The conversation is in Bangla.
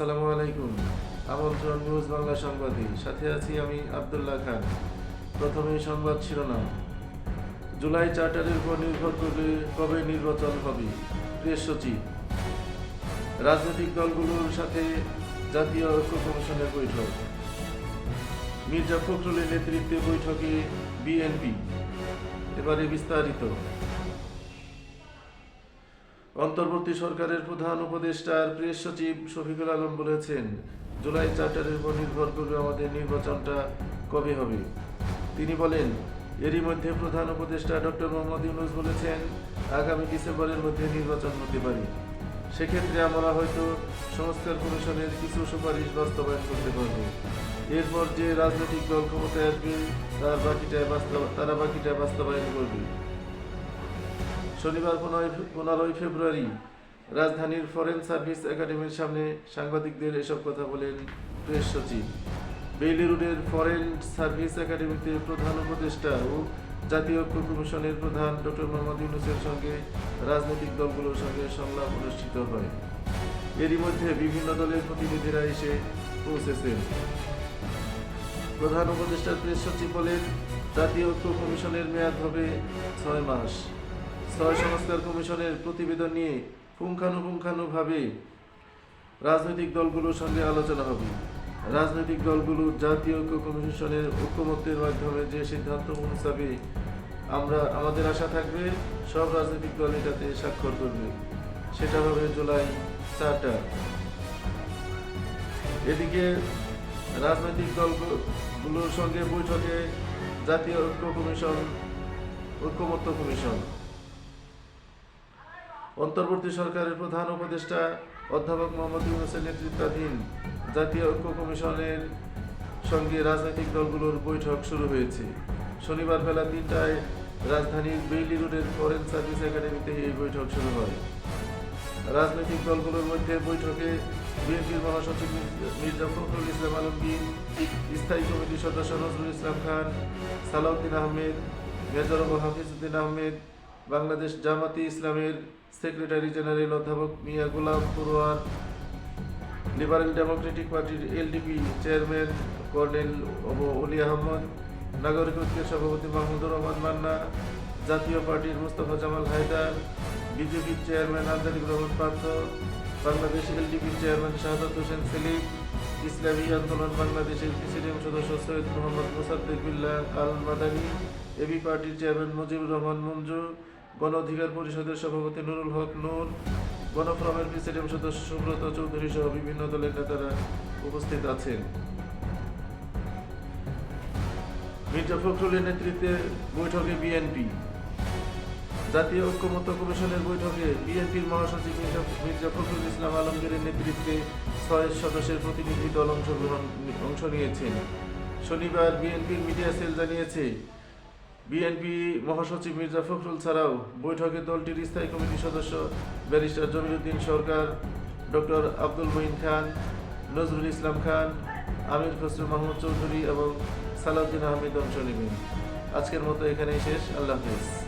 আলাইকুম। আমন্ত্রণ নিউজ বাংলা সংবাদে। সাথে আছি আমি আবদুল্লাহ খান। প্রথমে সংবাদ শিরোনাম। জুলাই চার্টারের উপর নির্ভর করবে কবে নির্বাচন হবে, প্রেস সচিব। রাজনৈতিক দলগুলোর সাথে জাতীয় ঐক্য কমিশনের বৈঠক। মির্জা ফখরুলের নেতৃত্বে বৈঠকে বিএনপি। এবারে বিস্তারিত। অন্তর্বর্তী সরকারের প্রধান উপদেষ্টার প্রেস সচিব শফিকুল আলম বলেছেন, জুলাই চার্টারের উপর নির্ভর করবে আমাদের নির্বাচনটা কবে হবে। তিনি বলেন, এরই মধ্যে প্রধান উপদেষ্টা ডক্টর মোহাম্মদ ইউনুস বলেছেন, আগামী ডিসেম্বরের মধ্যে নির্বাচন হতে পারে। সেক্ষেত্রে আমরা হয়তো সংস্কার কমিশনের কিছু সুপারিশ বাস্তবায়ন করতে পারব। এরপর যে রাজনৈতিক দল ক্ষমতায় আসবে, তার বাকিটা বাস্তব তারা বাকিটা বাস্তবায়ন করবে। শনিবার পনেরোই ফেব্রুয়ারি রাজধানীর ফরেন সার্ভিস একাডেমির সামনে সাংবাদিকদের এসব কথা বলেন প্রেস সচিব। বেইলি রোডের ফরেন সার্ভিস একাডেমিতে প্রধান উপদেষ্টা ও জাতীয় ঐক্য কমিশনের প্রধান ডক্টর মোহাম্মদ ইউনুসের সঙ্গে রাজনৈতিক দলগুলোর সঙ্গে সংলাপ অনুষ্ঠিত হয়। এরই মধ্যে বিভিন্ন দলের প্রতিনিধিরা এসে পৌঁছেছেন। প্রধান উপদেষ্টার প্রেস সচিব বলেন, জাতীয় ঐক্য কমিশনের মেয়াদ হবে ছয় মাস। ছয় সংস্কার কমিশনের প্রতিবেদন নিয়ে পুঙ্খানুপুঙ্খানুভাবে রাজনৈতিক দলগুলোর সঙ্গে আলোচনা হবে। রাজনৈতিক দলগুলো জাতীয় ঐক্য কমিশনের ঐক্যমত্যের মাধ্যমে যে সিদ্ধান্ত পৌঁছাবে আমরা, আমাদের আশা থাকবে, সব রাজনৈতিক দল এটাতে স্বাক্ষর করবে। সেটা হবে জুলাই চারটা। এদিকে রাজনৈতিক দলগুলোর সঙ্গে বৈঠকে জাতীয় ঐক্য কমিশন, ঐক্যমত্য কমিশন অন্তর্বর্তী সরকারের প্রধান উপদেষ্টা অধ্যাপক মোহাম্মদ ইউনুসের নেতৃত্বাধীন জাতীয় ঐক্য কমিশনের সঙ্গে রাজনৈতিক দলগুলোর বৈঠক শুরু হয়েছে। শনিবার বেলা তিনটায় রাজধানীর বেইলি রোডের ফরেন সার্ভিস একাডেমিতে এই বৈঠক শুরু হয়। রাজনৈতিক দলগুলোর মধ্যে বৈঠকে বিএনপির মহাসচিব মির্জা ফখরুল ইসলাম আলমগীর, স্থায়ী কমিটির সদস্য নজরুল ইসলাম খান, সালাউদ্দিন আহমেদ, মেজর হাফিজউদ্দিন আহমেদ বাংলাদেশ জামাতি ইসলামের সেক্রেটারি জেনারেল অধ্যাপক মিয়া গোলাম পড়ুয়ার লিবারেল ডেমোক্রেটিক পার্টির LDP chairman colonel Oli Ahmad, নাগরিক ঐক্যের সভাপতি মাহমুদুর রহমান মান্না, জাতীয় পার্টির মুস্তফা জামাল হায়দার বিজেপির চেয়ারম্যান আজারিক রহমান পার্থ বাংলাদেশ এলডিপির চেয়ারম্যান শাহাদত হোসেন সেলিম ইসলামী আন্দোলন বাংলাদেশের প্রেসিডেন্ট সদস্য সৈয়দ মোহাম্মদ মোসাদ্দেক বিল্লাহ আল মাদানী এবি পার্টির চেয়ারম্যান মুজিবুর রহমান মঞ্জু গণ অধিকার পরিষদের সভাপতি নুরুল হক নূর গণফোরামের প্রেসিডেন্ট সদস্য সুব্রত চৌধুরী সহ বিভিন্ন দলের নেতারা উপস্থিত আছেন। মির্জা ফখরুলের নেতৃত্বে বৈঠকে বিএনপি। জাতীয় কমিশনের বৈঠকে বিএনপির মহাসচিব মির্জা ফখরুল ইসলাম আলমগীরের নেতৃত্বে ছয় সদস্যের প্রতিনিধি দল অংশগ্রহণ অংশ নিয়েছেন। শনিবার বিএনপির মিডিয়া সেল জানিয়েছে বিএনপি মহাসচিব মির্জা ফখরুল ছাড়াও বৈঠকে দলটির স্থায়ী কমিটির সদস্য ব্যারিস্টার জমিরুদ্দিন সরকার, ডক্টর আব্দুল মঈন খান, নজরুল ইসলাম খান, আমির খসরু মাহমুদ চৌধুরী এবং সালাউদ্দিন আহমেদ অংশ নেবেন। আজকের মতো এখানেই শেষ। আল্লাহ হাফেজ।